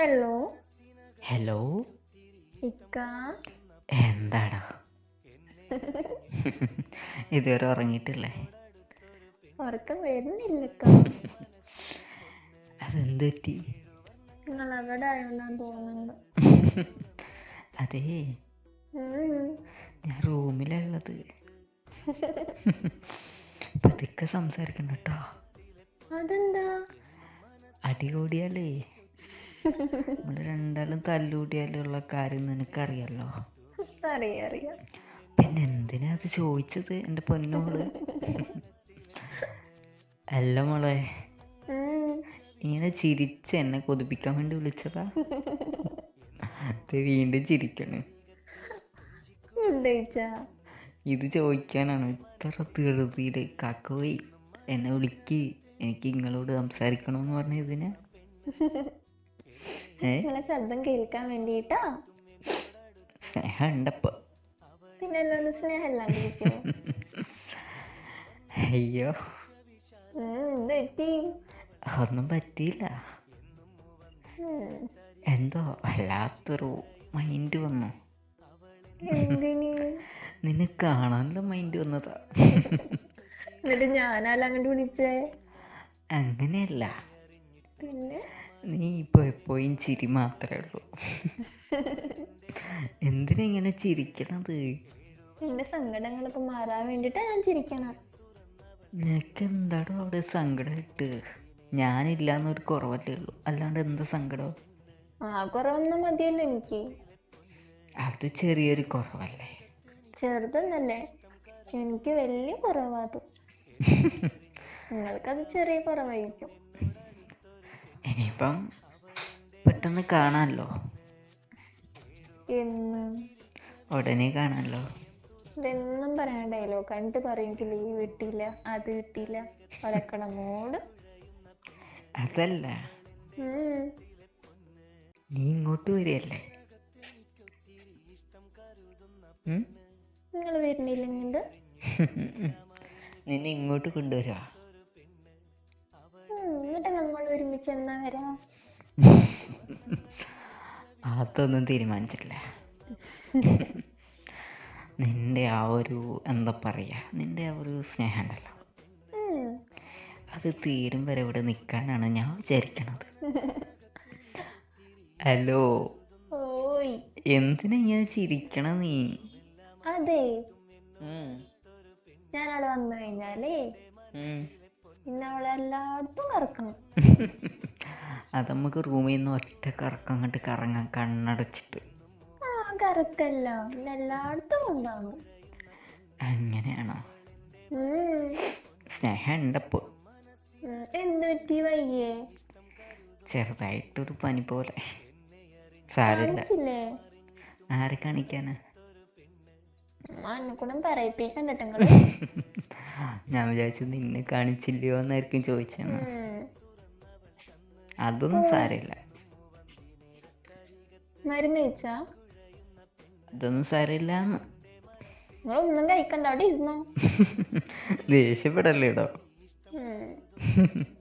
Hello. Hello. എന്താടാ? ഇതുവരെ ഉറങ്ങിയിട്ടില്ലേ? ഉറക്കം വരുന്നില്ല അതെന്ത് പറ്റി നിങ്ങൾ അവിടെ ആയോണ്ടാന്ന് തോന്നുന്നു അതേ. ഞാൻ റൂമിലുള്ളത് പതുക്കെ സംസാരിക്കണം കേട്ടോ. അതെന്താ? അടി കൂടിയാലേ. നമ്മൾ രണ്ടാളും തല്ലൂടിയാലുള്ള കാര്യം നിനക്കറിയാലോ? അറിയാം അറിയാം. പിന്നെ എന്തിനാ അത് ചോദിച്ചത് എന്റെ പൊന്നോൾ? അല്ല മോളെ ഇങ്ങനെ ചിരിച്ച് എന്നെ കൊതിപ്പിക്കാൻ വേണ്ടി വിളിച്ചതാ. ഇത് വീണ്ടും ചിരിക്കണ്. ഇത് ചോദിക്കാനാണ് ഇത്ര ധൃതിയിൽ കാക്കോയി എന്നെ വിളിക്ക് എനിക്ക് നിങ്ങളോട് സംസാരിക്കണമെന്ന് പറഞ്ഞ ഇതിന്? നിങ്ങളെ ശബ്ദം കേൾക്കാൻ വേണ്ടിട്ടാ സ്നേഹം ഉണ്ടപ്പോ പിന്നെ അല്ലാണ്ട് സ്നേഹമല്ലാണ്ടിരിക്കുമോ അയ്യോ എന്ത് പറ്റി? ഒന്നും പറ്റിയില്ല. എന്തോ വല്ലാത്തൊരു മൈൻഡ് വന്നു. നിന്നെ കാണാനുള്ള മൈൻഡ് വന്നതാ. എന്നിട്ട് ഞാനല്ല അങ്ങോട്ട് വിളിച്ചേ? അങ്ങനെയല്ല. പിന്നെ? നീ ഇപ്പോൾ എപ്പോഴും ചിരി മാത്രമേ ഉള്ളൂ. എന്തിനാ ഇങ്ങനെ ചിരിക്കണത്? എന്റെ സങ്കടങ്ങളൊക്കെ മാറാൻ വേണ്ടിട്ടാ ഞാൻ ചിരിക്കണം. നിനക്ക് എന്താടോ അവിടെ സങ്കടമായിട്ട്? ഞാനില്ലാന്നൊരു കുറവല്ലേ ഉള്ളൂ. അല്ലാണ്ട് എന്താ സങ്കടം? ആ കുറവൊന്നും മതിയല്ലോ എനിക്ക്. അത് ചെറിയൊരു കുറവല്ലേ? ചെറുതൊന്നല്ലേ. എനിക്ക് വലിയ കുറവാത് നിങ്ങൾക്കത് ചെറിയ കുറവായിരിക്കും. ഇനിയിപ്പം പെട്ടെന്ന് കാണാമല്ലോ. എന്ന്? ഉടനെ കാണാമല്ലോ. ഇതെന്നും ഡയലോഗ് കണ്ടിട്ട് പറയും ഈ ലീവ് കിട്ടിയില്ല അത് കിട്ടിയില്ല. വരക്കണ മൂട് അതല്ല. നീ ഇങ്ങോട്ട് വരികയല്ലേ? നിങ്ങൾ വരുന്നില്ല ഇങ്ങോട്ട്? നിന്നെ ഇങ്ങോട്ട് കൊണ്ടുവരാ ഒരുമിച്ച് എന്നാ വരാം അതൊന്നും തീരുമാനിച്ചിട്ടില്ല. നിന്റെ ആ ഒരു എന്താ പറയാ നിന്റെ ആ ഒരു സ്നേഹം ഉണ്ടല്ലോ അത് തീരും വരെ ഇവിടെ നിൽക്കാനാണ് ഞാൻ വിചാരിക്കണത്. ഹലോ. എന്തിനാ ഇങ്ങനെ ചിരിക്കണ നീ? അതെ. ഞാൻ അവിടെ വന്നു കഴിഞ്ഞാലേ. പിന്നെ അവളെ എല്ലായിടത്തും കറക്കണം അത് നമുക്ക് റൂമിൽ നിന്ന് ഒറ്റ കറക്കം അങ്ങോട്ട് കറങ്ങാൻ കണ്ണടച്ചിട്ട്. ആ കറക്കല്ല. പിന്നെ എല്ലായിടത്തും ഉണ്ടാവും അങ്ങനെയാണോ. സ്നേഹം ഉണ്ടപ്പോ. എന്ത് പറ്റി വൈകിയേ? ചെറുതായിട്ടൊരു പനി പോലെ. സാരില്ല ആരെ കാണിക്കാനാ? എന്നെ കൂടെ പറയിപ്പിക്കണ്ട നിങ്ങൾ ഞാൻ വിചാരിച്ചു നിന്നെ കാണിച്ചില്ലയോ എന്നായിരിക്കും ചോദിച്ചെന്ന്. അതൊന്നും സാരമില്ല. മരുന്ന് കഴിച്ചാ? അതൊന്നും സാരമില്ല നിങ്ങളൊന്നും കഴിക്കണ്ട അവിടെ ഇരുന്നോ. ദേഷ്യപ്പെടല്ലേടോ.